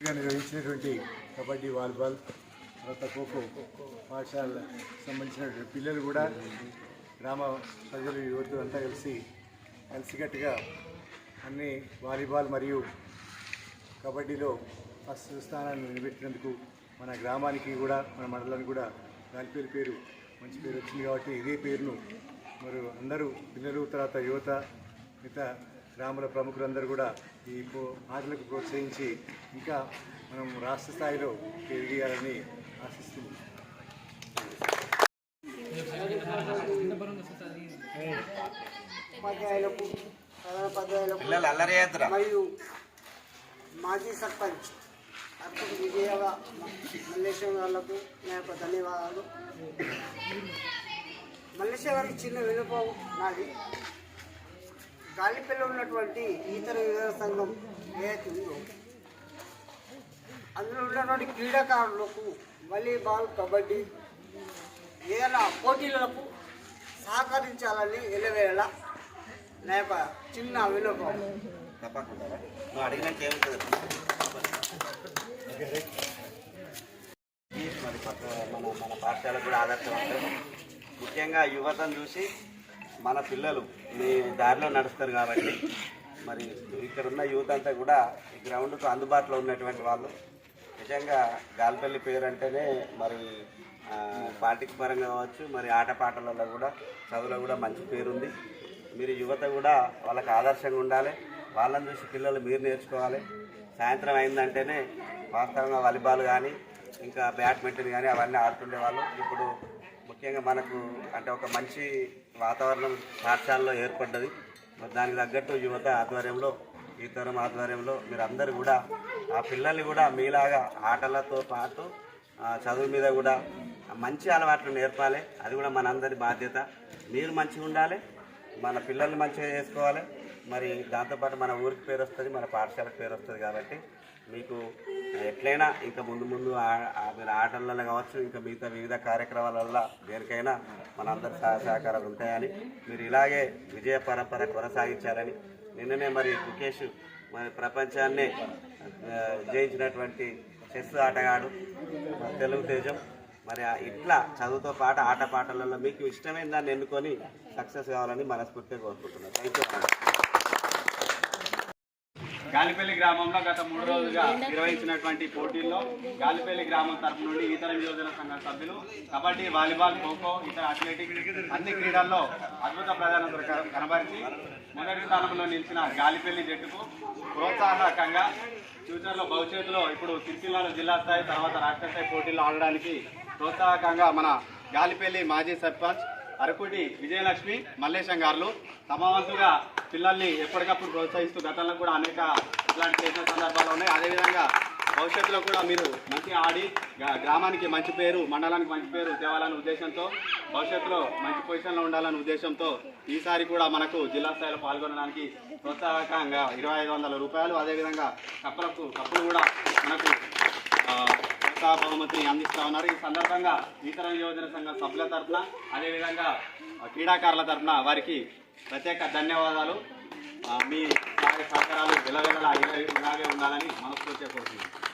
నిర్వహించినటువంటి కబడ్డీ వాలీబాల్ తర్వాత ఖోఖో పాఠశాల సంబంధించినటువంటి పిల్లలు కూడా గ్రామ ప్రజలు యువత అంతా కలిసి కలిసికట్టుగా అన్ని వాలీబాల్ మరియు కబడ్డీలో ఫస్ట్ స్థానాన్ని నిలబెట్టినందుకు మన గ్రామానికి కూడా మన మండలానికి కూడా గాలిపేరు పేరు మంచి పేరు వచ్చింది కాబట్టి ఇదే పేరును మరి అందరూ పిల్లలు తర్వాత యువత మిగతా గ్రామాల ప్రముఖులందరూ కూడా ఈ పో- ఆటలకు ప్రోత్సహించి ఇంకా మనం రాష్ట్ర స్థాయిలో ఎదిగేయాలని ఆశిస్తున్నాం. ఉపాధ్యాయులకు ప్రధాన ఉపాధ్యాయులకు పిల్లలు అల్లరి చేద్దరా మరియు మాజీ సర్పంచ్ అప్పుడు విజయ మల్లేశ్వరం వాళ్ళకు నా యొక్క ధన్యవాదాలు. మల్లేశ్వరం చిన్న వినుపం నాది. గాలిపల్లి ఉన్నటువంటి ఈతర విధాన సంఘం ఏదైతే ఉందో అందులో ఉన్నటువంటి క్రీడాకారులకు వాలీబాల్ కబడ్డీ ఏదైనా పోటీలకు సహకరించాలని ఎలవేళ నా యొక్క చిన్న వినోపం మరి పక్క మన మన పాఠశాలకు కూడా ఆదర్శవంతం ముఖ్యంగా యువతను చూసి మన పిల్లలు మీ దారిలో నడుస్తారు కాబట్టి మరి ఇక్కడ ఉన్న యువత అంతా కూడా ఈ గ్రౌండ్కు అందుబాటులో ఉన్నటువంటి వాళ్ళు. నిజంగా గాలిపల్లి పేరు అంటేనే మరి ఆ, పార్టీకి పరంగా కావచ్చు మరి ఆటపాటలలో కూడా చదువులో కూడా మంచి పేరు ఉంది. మీరు యువత కూడా వాళ్ళకి ఆదర్శంగా ఉండాలి. వాళ్ళని చూసి పిల్లలు మీరు నేర్చుకోవాలి. సాయంత్రం అయిందంటేనే వాస్తవంగా వాలీబాల్ కానీ ఇంకా బ్యాడ్మింటన్ కానీ అవన్నీ ఆడుతుండే వాళ్ళు ఇప్పుడు ముఖ్యంగా మనకు అంటే ఒక మంచి వాతావరణం పాఠశాలలో ఏర్పడ్డది. మరి దానికి తగ్గట్టు యువత ఆధ్వర్యంలో ఈ తరం ఆధ్వర్యంలో మీరందరూ కూడా ఆ పిల్లల్ని కూడా మీలాగా ఆటలతో పాటు చదువు మీద కూడా మంచి అలవాట్లు నేర్పాలి. అది కూడా మనందరి బాధ్యత. మీరు మంచిగా ఉండాలి మన పిల్లల్ని మంచిగా చేసుకోవాలి. మరి దాంతోపాటు మన ఊరికి పేరు వస్తుంది మన పాఠశాలకు పేరు వస్తుంది కాబట్టి మీకు ఎట్లయినా ఇంకా ముందు ముందు ఆ- మీరు ఆటలలో కావచ్చు ఇంకా మిగతా వివిధ కార్యక్రమాలలో దేనికైనా మనందరి సహాయ సహకారాలు ఉంటాయని మీరు ఇలాగే విజయ పరంపర కొనసాగించాలని నిన్ననే మరి ముఖేష్ మరి ప్రపంచాన్నే జయించినటువంటి చెస్ ఆటగాడు తెలుగు తేజం. మరి ఆ ఇట్లా చదువుతో పాటు ఆట పాటలలో మీకు ఇష్టమైన దాన్ని ఎన్నుకొని సక్సెస్ కావాలని మనస్ఫూర్తిగా కోరుకుంటున్నాను. థ్యాంక్ యూ గాలిపల్లి గ్రామంలో గత మూడు రోజులుగా నిర్వహించినటువంటి పోటీల్లో గాలిపల్లి గ్రామం తరపు నుండి ఇతర నియోజన సంఘ సభ్యులు కబడ్డీ వాలీబాల్ ఖోఖో ఇతర అథ్లెటిక్స్ అన్ని క్రీడల్లో అద్భుత ప్రధాన కనబరిచి మొదటి స్థానంలో నిలిచిన గాలిపల్లి జట్టుకు ప్రోత్సాహకంగా ఫ్యూచర్లో భవిష్యత్తులో ఇప్పుడు సిరిసిల్లాలో జిల్లా స్థాయి తర్వాత రాష్ట్ర స్థాయి పోటీల్లో ఆడడానికి ప్రోత్సాహకంగా మన గాలిపల్లి మాజీ సర్పంచ్ అరకుటి విజయలక్ష్మి మల్లేశం గారు తమ వంతుగా పిల్లల్ని ఎప్పటికప్పుడు ప్రోత్సహిస్తూ గతంలో కూడా అనేక ఇట్లాంటి చేసిన సందర్భాలు ఉన్నాయి. అదేవిధంగా భవిష్యత్తులో కూడా మీరు మంచి ఆడి గ్రా- గ్రామానికి మంచి పేరు మండలానికి మంచి పేరు తేవాలనే ఉద్దేశంతో భవిష్యత్తులో మంచి పొజిషన్లో ఉండాలనే ఉద్దేశంతో ఈసారి కూడా మనకు జిల్లా స్థాయిలో పాల్గొనడానికి ప్రోత్సాహకంగా ఇరవై ఐదు వందల రూపాయలు అదేవిధంగా కప్పులకు కప్పులు కూడా మనకు ఉత్సాహ బహుమతిని అందిస్తా ఉన్నారు. ఈ సందర్భంగా ఇతర యోజన సంఘం సభ్యుల తరఫున అదేవిధంగా క్రీడాకారుల తరఫున వారికి ప్రత్యేక ధన్యవాదాలు. మీ సహాయ సహకారాలు వెలవెలలా ఇలాగే ఉండాలని మనస్ఫూర్తిగా కోరుతున్నాను.